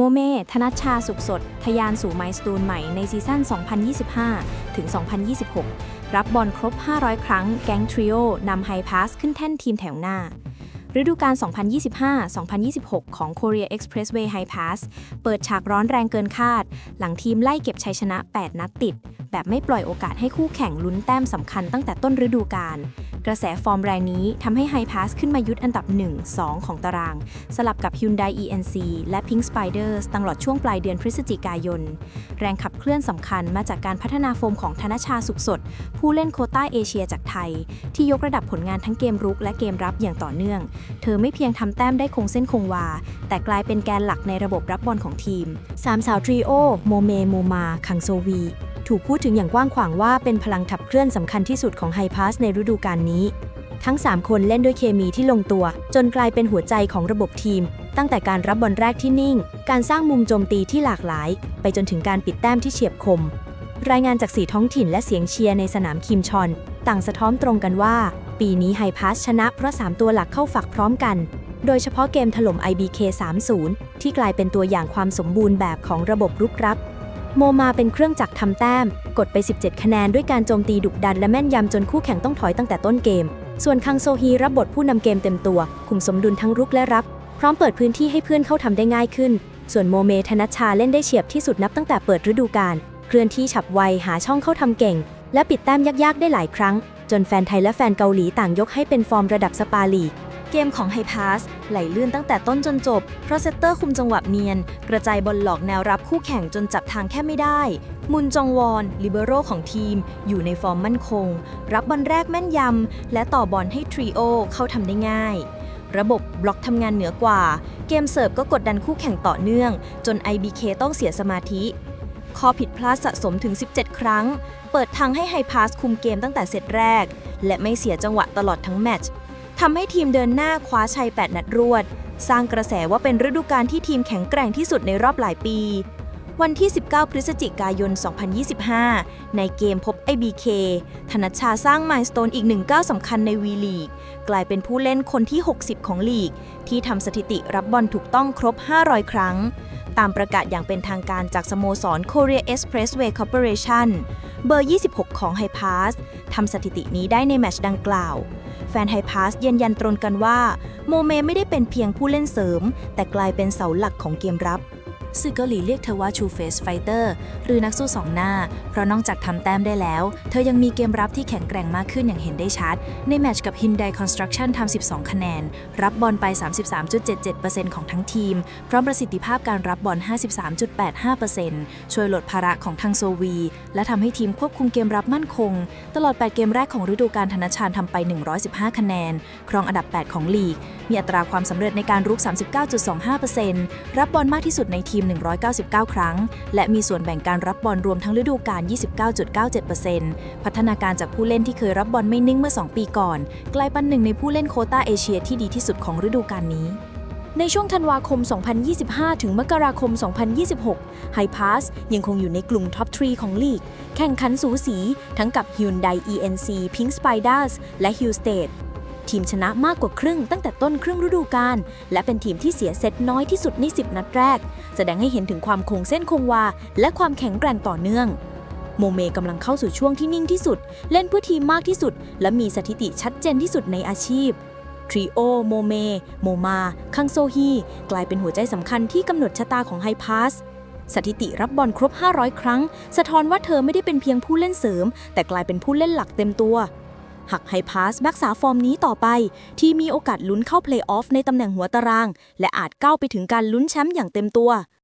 โมเม ธนัชชาสุขสดทะยานสู่ไมล์สตูนใหม่ในซีซั่น 2025 ถึง 2026 รับบอลครบ 500 ครั้ง แก๊งทริโอนำไฮพาสขึ้นแท่นทีมแถวหน้า ฤดูกาล 2025-2026 ของ Korea Expressway High Pass เปิดฉากร้อนแรงเกินคาด หลังทีมไล่เก็บชัยชนะ 8 นัดติด แบบไม่ปล่อยโอกาสให้คู่แข่งลุ้นแต้มสำคัญตั้งแต่ต้นฤดูกาล กระแสฟอร์มแรงนี้ทำให้ High Pass ขึ้นมายึดอันดับ 1-2 ของตาราง สลับกับ Hyundai ENC และ Pink Spiders ตลอดช่วงปลายเดือนพฤศจิกายน แรงขับเคลื่อนสำคัญมาจากการพัฒนาโฟมของธนชาสุขสด ผู้เล่นโคต้าเอเชียจากไทย ที่ยกระดับผลงานทั้งเกมรุกและเกมรับอย่างต่อเนื่อง เธอไม่เพียงทำแต้มได้คงเส้นคงวา แต่กลายเป็นแกนหลักในระบบรับบอลของทีมสามสาวทรีโอโมเมโมมาคังโซวี ถูกพูดถึงอย่างกว้างขวางว่าเป็นพลังขับเคลื่อนสำคัญที่สุดของไฮพาสในฤดูกาลนี้ ทั้ง 3 คนเล่นด้วยเคมีที่ลงตัว จนกลายเป็นหัวใจของระบบทีม ตั้งแต่การรับบอลแรกที่นิ่ง การสร้างมุมโจมตีที่หลากหลาย ไปจนถึงการปิดแต้มที่เฉียบคม รายงานจากสีท้องถิ่นและเสียงเชียร์ในสนามคิมชอน ต่างสะท้อนตรงกันว่า ปีนี้ไฮพาสชนะเพราะ 3 ตัวหลักเข้าฝักพร้อมกันโดยเฉพาะเกมถล่ม IBK 3-0ที่กลายเป็นตัวอย่างความสมบูรณ์แบบของระบบรุกรับ โมมาเป็นเครื่องจักรทำแต้ม กดไป 17 คะแนนด้วยการโจมตีดุดันและแม่นยำจนคู่แข่งต้องถอยตั้งแต่ต้นเกม ส่วนคังโซฮีรับบทผู้นำเกมเต็มตัว คุมสมดุลทั้งรุกและรับ พร้อมเปิดพื้นที่ให้เพื่อนเข้าทำได้ง่ายขึ้น ส่วนโมเมธนัชชาเล่นได้เฉียบที่สุดนับตั้งแต่เปิดฤดูกาล เคลื่อนที่ฉับไวหาช่องเข้าทำเก่ง และปิดแต้มยากๆได้หลายครั้ง จนแฟนไทยและแฟนเกาหลีต่างยกให้เป็นฟอร์มระดับสปาลีก เกมของไฮพาสไหลลื่นตั้งแต่ต้นจนจบ เพราะเซตเตอร์คุมจังหวะเนียน กระจายบอลหลอกแนวรับคู่แข่งจนจับทางแค่ไม่ได้ มุนจองวอนลิเบโรของทีม อยู่ในฟอร์มมั่นคง รับบอลแรกแม่นยำ และต่อบอลให้ทริโอเข้าทำได้ง่าย ระบบบล็อกทำงานเหนือกว่า เกมเสิร์ฟก็กดดันคู่แข่งต่อเนื่อง จน IBK ต้องเสียสมาธิข้อผิดพลาดสะสมถึง 17 ครั้ง เปิดทางให้ไฮพาสคุมเกมตั้งแต่เซตแรก และไม่เสียจังหวะตลอดทั้งแมตช์ ทำให้ทีมเดินหน้าคว้าชัย 8 นัดรวด สร้างกระแสว่าเป็นฤดูกาลที่ทีมแข็งแกร่งที่สุดในรอบหลายปี วันที่ 19 พฤศจิกายน 2025 ในเกมพบ IBK ธนชชาสร้างมล์สโตนอีกหนึ่งก้าวสำคัญในวีลีก กลายเป็นผู้เล่นคนที่ 60 ของลีก ที่ทำสถิติรับบอลถูกต้องครบ 500 ครั้ง ตามประกาศอย่างเป็นทางการจากสโมสร Korea Expressway Corporation เบอร์ 26 ของไฮพาสทำสถิตินี้ได้ในแมตช์ดังกล่าว แฟนไฮพาสยืนยันตรงกันว่า โมเมไม่ได้เป็นเพียงผู้เล่นเสริม แต่กลายเป็นเสาหลักของเกมรับ สื่อเกาหลีเรียกเธอว่า True Face Fighter หรือนักสู้สองหน้า เพราะนอกจากทำแต้มได้แล้ว เธอยังมีเกมรับที่แข็งแกร่งมากขึ้นอย่างเห็นได้ชัด ในแมตช์กับ Hyundai Construction ทำ 12 คะแนน รับบอลไป 33.77%ของทั้งทีม พร้อมประสิทธิภาพการรับบอล 53.85%ช่วยลดภาระของทางโซวี และทำให้ทีมควบคุมเกมรับมั่นคง ตลอด 8 เกมแรกของฤดูกาลธนชาญทำไป 115 คะแนน ครองอันดับ 8 ของลีก มีอัตราความสำเร็จในการรุก 39.25%รับบอลมากที่สุดในทีมีม 199 ครั้ง และมีส่วนแบ่งการรับบอลรวมทั้งฤดูกาล 29.97%พัฒนาการจากผู้เล่นที่เคยรับบอลไม่นิ่งเมื่อ 2 ปีก่อน กลายเป็นหนึ่งในผู้เล่นโคต้าเอเชียที่ดีที่สุดของฤดูกาลนี้ในช่วงธันวาคม 2025 ถึงมกราคม 2026 ไฮพาสยังคงอยู่ในกลุ่มท็อป3ของลีก แข่งขันสูสีทั้งกับ Hyundai ENC Pink Spiders และ Hill State ทีมชนะมากกว่าครึ่งตั้งแต่ต้นครึ่งฤดูกาลและเป็นทีมที่เสียเซตน้อยที่สุดใน 10 นัดแรก แสดงให้เห็นถึงความคงเส้นคงวา และความแข็งแกร่งต่อเนื่อง โมเมกำลังเข้าสู่ช่วงที่นิ่งที่สุด เล่นเพื่อทีมมากที่สุด และมีสถิติชัดเจนที่สุดในอาชีพทริโอ โมเม โมมา คังโซฮี กลายเป็นหัวใจสำคัญที่กำหนดชะตาของไฮพาสสถิติรับบอลครบ 500 ครั้ง สะท้อนว่าเธอไม่ได้เป็นเพียงผู้เล่นเสริม แต่กลายเป็นผู้เล่นหลักเต็มตัว หากไฮพาสรักษาฟอร์มนี้ต่อไป ที่มีโอกาสลุ้นเข้าเพลย์ออฟในตำแหน่งหัวตาราง และอาจก้าวไปถึงการลุ้นแชมป์อย่างเต็มตัว